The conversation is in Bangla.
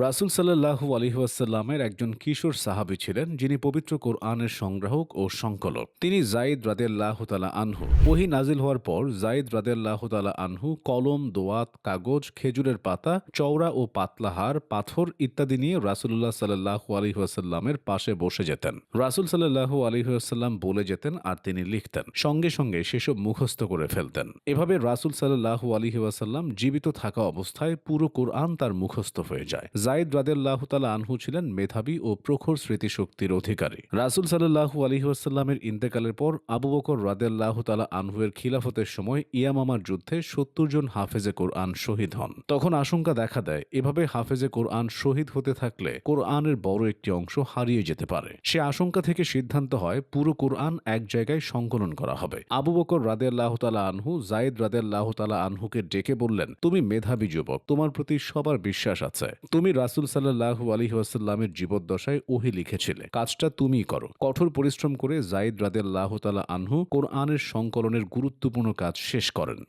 রাসুল সাল্লাহু আলহিহাসাল্লামের একজন কিশোর সাহাবী ছিলেন, যিনি পবিত্র কোরআনের সংগ্রাহক ও সংকলক। তিনি জাইদ রাদেল্লাহ তালা আনহু। ওহি নাজিল হওয়ার পর জাইদ রাদেল্লাহ তালা আনহু কলম, দোয়াত, কাগজ, খেজুরের পাতা, চওড়া ও পাতলাহার পাথর ইত্যাদি নিয়ে রাসুল্লাহ সাল্লাহু আলহিহাসাল্লামের পাশে বসে যেতেন। রাসুল সাল্লাহু আলহিহাসাল্লাম বলে যেতেন আর তিনি লিখতেন, সঙ্গে সঙ্গে সেসব মুখস্থ করে ফেলতেন। এভাবে রাসুল সাল্লাহু আলহিহাসাল্লাম জীবিত থাকা অবস্থায় পুরো কোরআন তার মুখস্থ হয়ে যায়। জাইদ রাদেল্লাহ তালা আনহু ছিলেন মেধাবী ও প্রখর স্মৃতিশক্তির অধিকারী। রাসুল সাল্লাহু আলহিহাসাল্লামের ইন্তেকালের পর আবু বকর রাদেল্লাহ তালা আনহুয়ের খিলাফতের সময় ইয়ামামার যুদ্ধে সত্তর জন হাফেজে কোরআন শহীদ হন। তখন আশঙ্কা দেখা দেয়, এভাবে হাফেজে কোরআন শহীদ হতে থাকলে কোরআনের বড় একটি অংশ হারিয়ে যেতে পারে। সে আশঙ্কা থেকে সিদ্ধান্ত হয়, পুরো কোরআন এক জায়গায় সংকলন করা হবে। আবু বকর রাদেল্লাহ তালা আনহু জাইদ রাদেল্লাহ তালা আনহুকে ডেকে বললেন, তুমি মেধাবী যুবক, তোমার প্রতি সবার বিশ্বাস আছে। তুমি রাসুল সাল্লাহু আলহি ওয়াসাল্লামের জীবদ্দশায় ওহি লিখেছিলে, কাজটা তুমি করো। কঠোর পরিশ্রম করে জাইদ রাদেল্লাহ তালা আনহু কোরআনের সংকলনের গুরুত্বপূর্ণ কাজ শেষ করেন।